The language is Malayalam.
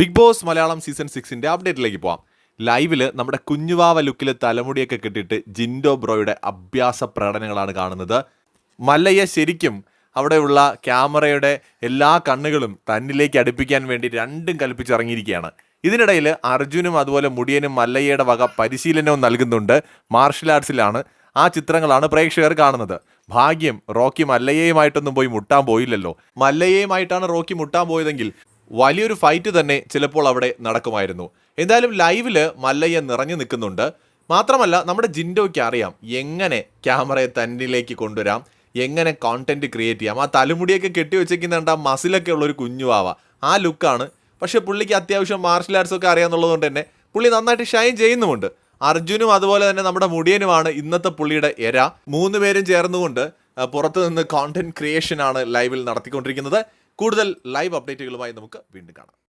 ബിഗ് ബോസ് മലയാളം സീസൺ സിക്സിന്റെ അപ്ഡേറ്റിലേക്ക് പോവാം. ലൈവിൽ നമ്മുടെ കുഞ്ഞുവാവ ലുക്കിൽ തലമുടിയൊക്കെ കെട്ടിയിട്ട് ജിൻഡോ ബ്രോയുടെ അഭ്യാസ പ്രകടനങ്ങളാണ് കാണുന്നത്. മല്ലയ്യ ശരിക്കും അവിടെയുള്ള ക്യാമറയുടെ എല്ലാ കണ്ണുകളും തന്നിലേക്ക് അടുപ്പിക്കാൻ വേണ്ടി രണ്ടും കൽപ്പിച്ചിറങ്ങിയിരിക്കുകയാണ്. ഇതിനിടയിൽ അർജുനും അതുപോലെ മുടിയനും മല്ലയ്യയുടെ വക പരിശീലനവും നൽകുന്നുണ്ട്. മാർഷൽ ആർട്സിലാണ് ആ ചിത്രങ്ങളാണ് പ്രേക്ഷകർ കാണുന്നത്. ഭാഗ്യം റോക്കി മല്ലയ്യയുമായിട്ടൊന്നും പോയി മുട്ടാൻ പോയില്ലല്ലോ. മല്ലയ്യയുമായിട്ടാണ് റോക്കി മുട്ടാൻ പോയതെങ്കിൽ വലിയൊരു ഫൈറ്റ് തന്നെ ചിലപ്പോൾ അവിടെ നടക്കുമായിരുന്നു. എന്തായാലും ലൈവിൽ മല്ലയ്യ നിറഞ്ഞു നിൽക്കുന്നുണ്ട്. മാത്രമല്ല നമ്മുടെ ജിൻഡോയ്ക്ക് അറിയാം എങ്ങനെ ക്യാമറയെ തന്നിലേക്ക് കൊണ്ടുവരാം എങ്ങനെ കോണ്ടന്റ് ക്രിയേറ്റ് ചെയ്യാം. ആ തലമുടിയൊക്കെ കെട്ടി വെച്ചേക്കുന്നുണ്ട് ആ മസിലൊക്കെ ഉള്ള ഒരു കുഞ്ഞുവാവ ആ ലുക്കാണ് പക്ഷേ പുള്ളിക്ക് അത്യാവശ്യം മാർഷൽ ആർട്സ് ഒക്കെ അറിയാമെന്നുള്ളതുകൊണ്ട് തന്നെ പുള്ളി നന്നായിട്ട് ഷൈൻ ചെയ്യുന്നുമുണ്ട്. അർജുനും അതുപോലെ തന്നെ നമ്മുടെ മുടിയനുമാണ് ഇന്നത്തെ പുള്ളിയുടെ എര. മൂന്ന് പേരും ചേർന്നുകൊണ്ട് പുറത്തുനിന്ന് പുറത്ത് നിന്ന് കോണ്ടന്റ് ക്രിയേഷനാണ് ലൈവിൽ നടത്തിക്കൊണ്ടിരിക്കുന്നത്. കൂടുതൽ ലൈവ് അപ്ഡേറ്റുകളുമായി നമുക്ക് വീണ്ടും കാണാം.